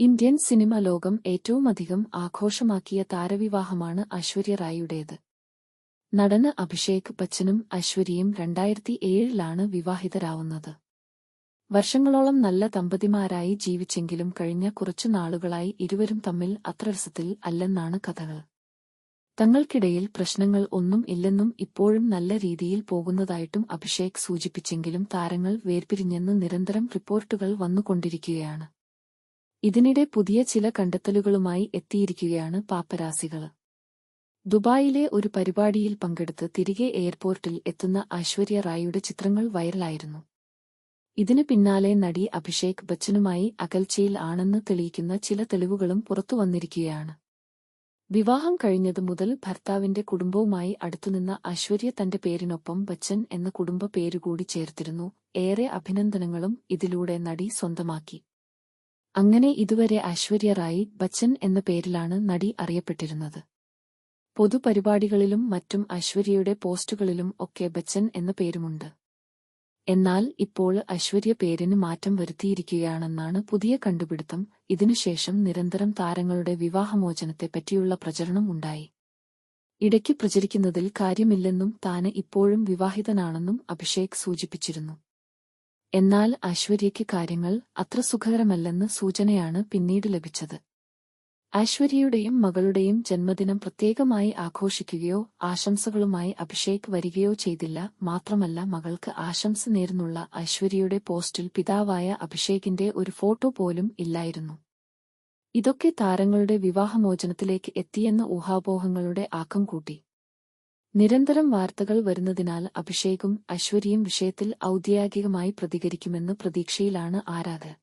Indian cinema ലോകം ഏറ്റവുമധികം ആഘോഷമാക്കിയ താരവിവാഹമാണ് ഐശ്വര്യ റായിയുടേത്. നടന് അഭിഷേക് ബച്ചനും ഐശ്വര്യയും രണ്ടായിരത്തി ഏഴിലാണ് വിവാഹിതരാവുന്നത്. വർഷങ്ങളോളം നല്ല ദമ്പതിമാരായി ജീവിച്ചെങ്കിലും കഴിഞ്ഞ കുറച്ചു നാളുകളായി ഇരുവരും തമ്മിൽ അത്ര രസത്തിൽ അല്ലെന്നാണ് കഥകൾ. തങ്ങൾക്കിടയിൽ പ്രശ്നങ്ങൾ ഒന്നും ഇല്ലെന്നും ഇപ്പോഴും നല്ല രീതിയിൽ പോകുന്നതായിട്ടും അഭിഷേക് സൂചിപ്പിച്ചെങ്കിലും താരങ്ങൾ വേർപിരിഞ്ഞെന്ന് നിരന്തരം റിപ്പോർട്ടുകൾ വന്നുകൊണ്ടിരിക്കുകയാണ്. ഇതിനിടെ പുതിയ ചില കണ്ടെത്തലുകളുമായി എത്തിയിരിക്കുകയാണ് പാപ്പരാസികൾ. ദുബായിലെ ഒരു പരിപാടിയിൽ പങ്കെടുത്ത് തിരികെ എയർപോർട്ടിൽ എത്തുന്ന ഐശ്വര്യ റായിയുടെ ചിത്രങ്ങൾ വൈറലായിരുന്നു. ഇതിനു പിന്നാലെ നടി അഭിഷേക് ബച്ചനുമായി അകൽച്ചയിൽ ആണെന്ന് തെളിയിക്കുന്ന ചില തെളിവുകളും പുറത്തുവന്നിരിക്കുകയാണ് വിവാഹം കഴിഞ്ഞതു മുതൽ ഭർത്താവിന്റെ കുടുംബവുമായി അടുത്തുനിന്ന ഐശ്വര്യ തന്റെ പേരിനൊപ്പം ബച്ചൻ എന്ന കുടുംബ പേരുകൂടി ചേർത്തിരുന്നു. ഏറെ അഭിനന്ദനങ്ങളും ഇതിലൂടെ നടി സ്വന്തമാക്കി. അങ്ങനെ ഇതുവരെ ഐശ്വര്യ റായി ബച്ചൻ എന്ന പേരിലാണ് നടി അറിയപ്പെട്ടിരുന്നത്. പൊതുപരിപാടികളിലും മറ്റും ഐശ്വര്യയുടെ പോസ്റ്റുകളിലും ഒക്കെ ബച്ചൻ എന്ന പേരുമുണ്ട്. എന്നാൽ ഇപ്പോൾ ഐശ്വര്യ പേരിന് മാറ്റം വരുത്തിയിരിക്കുകയാണെന്നാണ് പുതിയ കണ്ടുപിടുത്തം. ഇതിനുശേഷം നിരന്തരം താരങ്ങളുടെ വിവാഹമോചനത്തെപ്പറ്റിയുള്ള പ്രചരണം ഉണ്ടായി. ഇടയ്ക്ക് പ്രചരിക്കുന്നതിൽ കാര്യമില്ലെന്നും താന് ഇപ്പോഴും വിവാഹിതനാണെന്നും അഭിഷേക് സൂചിപ്പിച്ചിരുന്നു. എന്നാൽ ഐശ്വര്യയ്ക്ക് കാര്യങ്ങൾ അത്ര സുഖകരമല്ലെന്ന് സൂചനയാണ് പിന്നീട് ലഭിച്ചത്. ഐശ്വര്യയുടെയും മകളുടെയും ജന്മദിനം പ്രത്യേകമായി ആഘോഷിക്കുകയോ ആശംസകളുമായി അഭിഷേക് വരികയോ ചെയ്തില്ല. മാത്രമല്ല മകൾക്ക് ആശംസ നേർന്നുള്ള ഐശ്വര്യയുടെ പോസ്റ്റിൽ പിതാവായ അഭിഷേകിന്റെ ഒരു ഫോട്ടോ പോലും ഇല്ലായിരുന്നു. ഇതൊക്കെ താരങ്ങളുടെ വിവാഹമോചനത്തിലേക്ക് എത്തിയെന്ന ഊഹാപോഹങ്ങളുടെ ആക്കം കൂട്ടി. നിരന്തരം വാർത്തകൾ വരുന്നതിനാൽ അഭിഷേകും ഐശ്വര്യയും വിഷയത്തിൽ ഔദ്യോഗികമായി പ്രതികരിക്കുമെന്ന് പ്രതീക്ഷയിലാണ് ആരാധകർ.